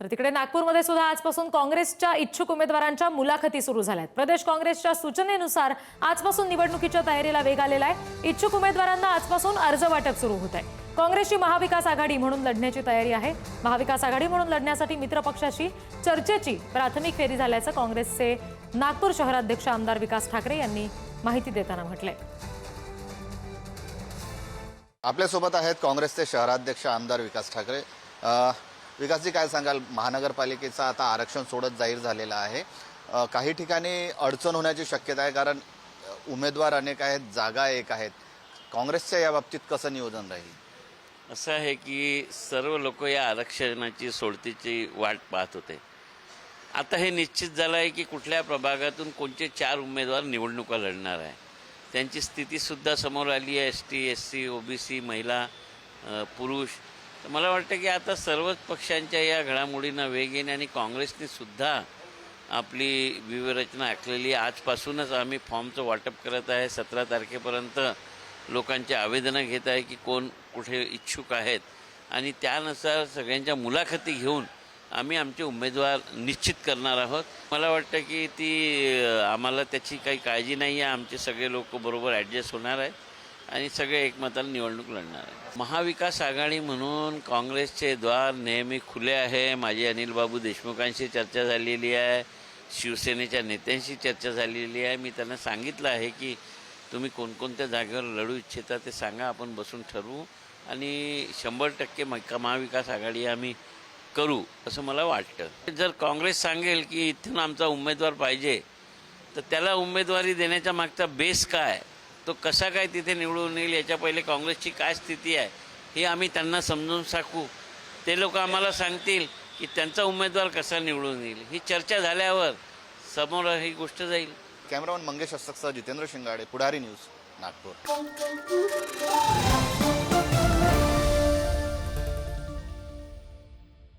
तर तिकडे नागपूरमध्ये सुद्धा आजपासून काँग्रेसच्या इच्छुक उमेदवारांच्या मुलाखती सुरू झाल्यात. प्रदेश काँग्रेसच्या सूचनेनुसार आजपासून निवडणुकीच्या तयारीला वेग आलेला आहे. इच्छुक उमेदवारांना आजपासून अर्ज वाटप सुरू होत आहे. काँग्रेसची महाविकास आघाडी म्हणून लढण्याची तयारी आहे. महाविकास आघाडी म्हणून लढण्यासाठी मित्रपक्षाशी चर्चेची प्राथमिक फेरी झाल्याचं काँग्रेसचे नागपूर शहराध्यक्ष आमदार विकास ठाकरे यांनी माहिती देताना म्हटलंय. आपल्यासोबत आहेत काँग्रेसचे शहराध्यक्ष आमदार विकास ठाकरे. विकासजी काय सांगाल? महानगरपालिकेचं आता आरक्षण सोडत जाहीर झालेलं आहे. काही ठिकाणी अडचण होण्याची शक्यता आहे कारण उमेदवार अनेक आहेत जागा एक आहेत. काँग्रेसच्या या बाबतीत कसं नियोजन राहील? असं आहे की सर्व लोक या आरक्षणाची सोडतीची वाट पाहत होते. आता हे निश्चित झालं आहे की कुठल्या प्रभागातून कोणते चार उमेदवार निवडणुका लढणार आहे. त्यांची स्थितीसुद्धा समोर आली आहे. S T S C O B C महिला पुरुष. तर मला वाटतं की आता सर्वच पक्षांच्या या घडामोडींना वेग येणे आणि काँग्रेसने सुद्धा आपली व्यूहरचना आखलेली आजपासूनच आम्ही फॉर्मचं वाटप करत आहे. सतरा तारखेपर्यंत लोकांची आवेदनं घेत आहे की कोण कुठे इच्छुक आहेत. आणि त्यानुसार सगळ्यांच्या मुलाखती घेऊन आम्ही आमचे उमेदवार निश्चित करणार आहोत. मला वाटतं की ती आम्हाला त्याची काही काळजी नाही आहे. आमचे सगळे लोक बरोबर ॲडजस्ट होणार आहेत. आणि सगळे एकमताला निवडणूक लढणार आहे महाविकास आघाडी म्हणून काँग्रेसचे द्वार नेहमी खुले आहे. माझी अनिलबाबू देशमुखांशी चर्चा झालेली आहे. शिवसेनेच्या नेत्यांशी चर्चा झालेली आहे. मी त्यांना सांगितलं आहे की तुम्ही कोणकोणत्या जागेवर लढू इच्छिता ते सांगा. आपण बसून ठरवू आणि शंभर टक्के महाविकास आघाडी आम्ही करू असं मला वाटतं. जर काँग्रेस सांगेल की इथून आमचा उमेदवार पाहिजे तर त्याला उमेदवारी देण्याच्या मागचा बेस काय? तो कसा काय तिथे निवडून येईल याच्या पहिले काँग्रेसची काय स्थिती आहे हे आम्ही त्यांना समजून सांगू. ते लोक आम्हाला सांगतील की त्यांचा उमेदवार कसा निवडून येईल. ही चर्चा झाल्यावर समोर ही गोष्ट जाईल. कॅमेरामन मंगेश अस्सकसह जितेंद्र शिंगाडे पुढारी न्यूज नागपूर.